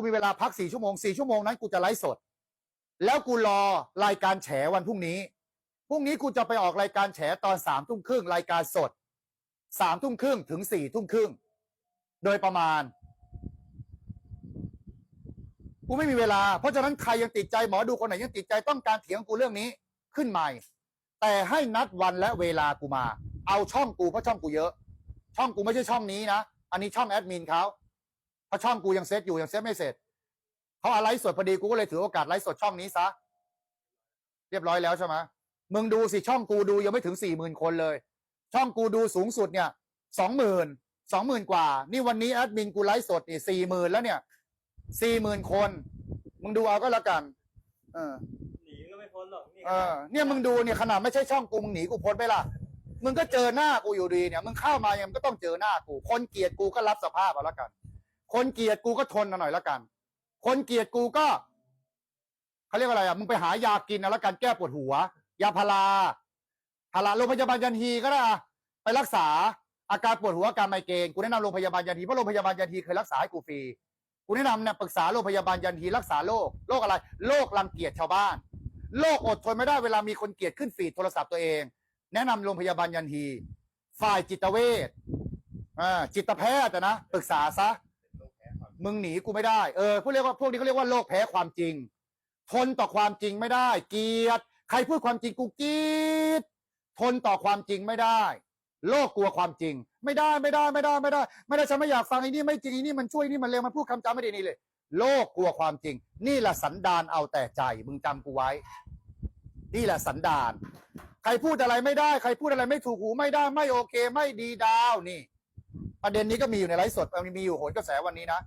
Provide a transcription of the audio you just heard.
กูมีเวลาพักสี่ชั่วโมงสี่ชั่วโมงนั้นกูจะไลฟ์สด แล้วกูรอรายการแฉวันพรุ่งนี้พรุ่งนี้กูจะไปออกรายการแฉตอนสามทุ่มครึ่งรายการสดสามทุ่มครึ่งถึงสี่ทุ่มครึ่งโดยประมาณกูไม่มีเวลา เพราะฉะนั้นใครยังติดใจหมอดูคนไหนยังติดใจต้องการเถียงกูเรื่องนี้ขึ้นใหม่ แต่ให้นัดวันและเวลากูมา เอาช่องกูเพราะช่องกูเยอะ ช่องกูไม่ใช่ช่องนี้นะ อันนี้ช่องแอดมินเขา เพราะช่องกูยังเซตอยู่ยังเซตไม่เสร็จเขาอะไรสดพอดีกูก็เลยถือโอกาสไลฟ์สดช่องนี้ซะเรียบร้อยแล้วใช่ไหมมึงดูสิช่องกูดูยังไม่ถึงสี่หมื่นคนเลย ช่องกูดูสูงสุดเนี่ยสองหมื่นสองหมื่นกว่า นี่วันนี้แอดมินกูไลฟ์สดนี่สี่หมื่นแล้วเนี่ยสี่หมื่นคน มึงดูเอาก็แล้วกัน เออหนีก็ไม่พ้นหรอกนี่เออเนี่ยมึงดูเนี่ยขนาดไม่ใช่ช่องกูมึงหนีกูพ้นไปล่ะมึงก็เจอหน้ากูอยู่ดีเนี่ย มึงเข้ามายังมึงก็ต้องเจอหน้ากู คนเกลียดกูก็รับสภาพเอาแล้วกัน คนเกลียดกูก็ทนหน่อยแล้วกัน คนเกลียดกูก็เขาเรียกว่าอะไรอะมึงไปหายากินเอาแล้วกันแก้ปวดหัว ยาพาราพาราโรงพยาบาลยันฮีก็ได้ไปรักษาอาการปวดหัวอาการไมเกรนกูแนะนำโรงพยาบาลยันฮีเพราะโรงพยาบาลยันฮีเคยรักษาให้กูฟรีกูแนะนำเนี่ยปรึกษาโรงพยาบาลยันฮีรักษาโรคโรคอะไรโรครังเกียจชาวบ้านโรคอดทนไม่ได้เวลามีคนเกลียดขึ้นฟีดโทรศัพท์ตัวเอง แนะนำโรงพยาบาลยันฮี ฝ่ายจิตเวชอ่าจิตแพทย์นะปรึกษาซะ มึงหนีกูไม่ได้เออพวกเรียกว่าพวกนี้เขาเรียกว่าโรคแพ้ความจริง ทนต่อความจริงไม่ได้ เกลียดใครพูดความจริงกูกีดทนต่อความจริงไม่ได้ โลกกลัวความจริง ไม่ได้ไม่ได้ไม่ได้ไม่ได้ ไม่ได้ฉันไม่อยากฟังไอ้นี่ไม่จริงไอ้นี่มันช่วยนี่มันเลวมันพูดคำจำไม่ดีนี่เลย โลกกลัวความจริง นี่แหละสันดานเอาแต่ใจมึงจำกูไว้ นี่แหละสันดานใครพูดอะไรไม่ได้ ใครพูดอะไรไม่ถูกหูไม่ได้ไม่โอเค ไม่ดีดาวนี่ ประเด็นนี้ก็มีอยู่ในไลฟ์สดมีอยู่โหนกระแสวันนี้นะ